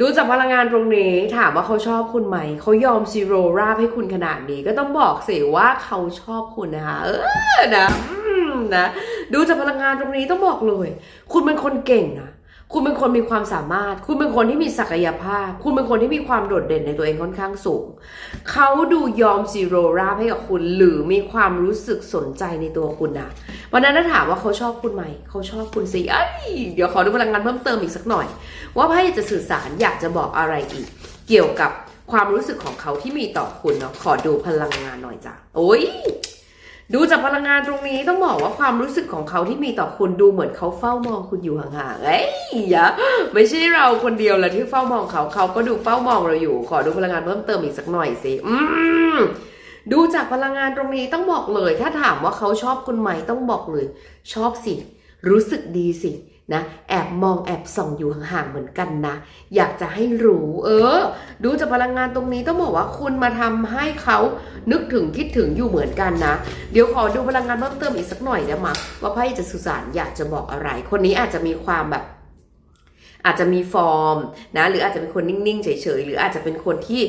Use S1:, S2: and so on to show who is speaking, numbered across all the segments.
S1: ดูจากพลังงานตรงนี้ถามว่าเขาชอบคุณไหม เขายอมซีโรราบให้คุณขนาดนี้ก็ต้องบอกสิว่าเขาชอบคุณนะคะเออนะนะ ดูจากพลังงานตรงนี้ต้องบอกเลย คุณเป็นคนเก่งนะ คุณเป็นคนมีความสามารถ คุณเป็นคนที่มีศักยภาพ คุณเป็นคนที่มีความโดดเด่นในตัวเองค่อนข้างสูง เขาดูยอมซีโรราบให้กับคุณหรือมีความรู้สึกสนใจในตัวคุณนะวันนั้นถ้าถามว่าเขาชอบคุณไหม เขาชอบคุณสิเอ้ยเดี๋ยวขอดูพลังงานเพิ่มเติมอีกสักหน่อย ว่าไพ่จะสื่อสารอยากจะบอกอะไรอีก เกี่ยวกับความรู้สึกของเขาที่มีต่อคุณเนาะขอดูพลังงานหน่อยจ้ะโอ้ย ดูจากพลังงานตรงนี้ต้องบอกว่าความรู้สึกของเขาที่มีต่อคุณดูเหมือนเขาเฝ้ามองคุณอยู่ห่างๆ เอ้ยอย่าไม่ใช่เราคนเดียวแหละที่เฝ้ามองเขาเขาก็ดูเฝ้ามองเราอยู่ ขอดูพลังงานเพิ่มเติมอีกสักหน่อยสิ อืมดูจากพลังงานตรงนี้ต้องบอกเลย ถ้าถามว่าเขาชอบคุณไหมต้องบอกเลย ชอบสิ รู้สึกดีสิ นะแอบมองแอบส่องอยู่ห่างๆเหมือนกันนะ อยากจะให้รู้ เออ ดูจากพลังงานตรงนี้ต้องบอกว่าคุณมาทำให้เขานึกถึงคิดถึงอยู่เหมือนกันนะ เดี๋ยวขอดูพลังงานเพิ่มเติมอีกสักหน่อยได้ไหมว่าไพ่จะสื่อสารอยากจะบอกอะไร คนนี้อาจจะมีความแบบ อาจจะมีฟอร์มนะหรืออาจจะเป็นคนนิ่งๆเฉยๆหรืออาจจะเป็นคนที่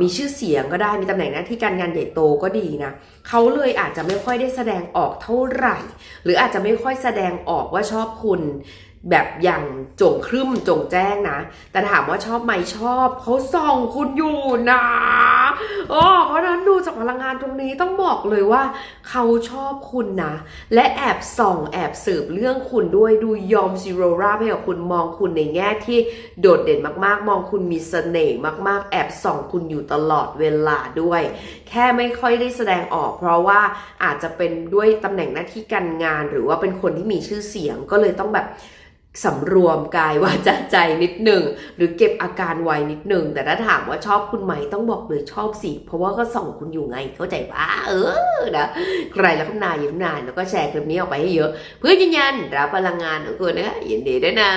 S1: มีชื่อเสียงก็ได้มีตำแหน่งหน้าที่การงานใหญ่โตก็ดีนะเขาเลยอาจจะไม่ค่อยได้แสดงออกเท่าไหร่ หรืออาจจะไม่ค่อยแสดงออกว่าชอบคุณแบบอย่างจงครึ่มจงแจ้งนะ แต่ถามว่าชอบไหมชอบเขาส่องคุณอยู่นะ อ๋อเพราะนั้นดูจากพลังงานตรงนี้ต้องบอกเลยว่า เขาชอบคุณนะ และแอบส่องแอบสืบเรื่องคุณด้วยดูยอมซีโรราให้กับคุณมองคุณในแง่ที่โดดเด่นมากๆ มองคุณมีเสน่ห์มากๆ แอบส่องคุณอยู่ตลอดเวลาด้วย แค่ไม่ค่อยได้แสดงออก เพราะว่าอาจจะเป็นด้วยตำแหน่งหน้าที่การงาน หรือว่าเป็นคนที่มีชื่อเสียงก็เลยต้องแบบ สำรวมกายวาจาใจนิดหนึ่ง หรือเก็บอาการไว้นิดหนึ่ง แต่ถ้าถามว่าชอบคุณไหมต้องบอกเลยชอบสิ เพราะว่าก็ส่องคุณอยู่ไงเข้าใจปะเออนะใครแล้วก็นายยิ้มนายแล้วก็แชร์คลิปนี้ออกไปให้เยอะ เพื่อยืนยันรับพลังงานของคุณนะยินดีด้วยนะ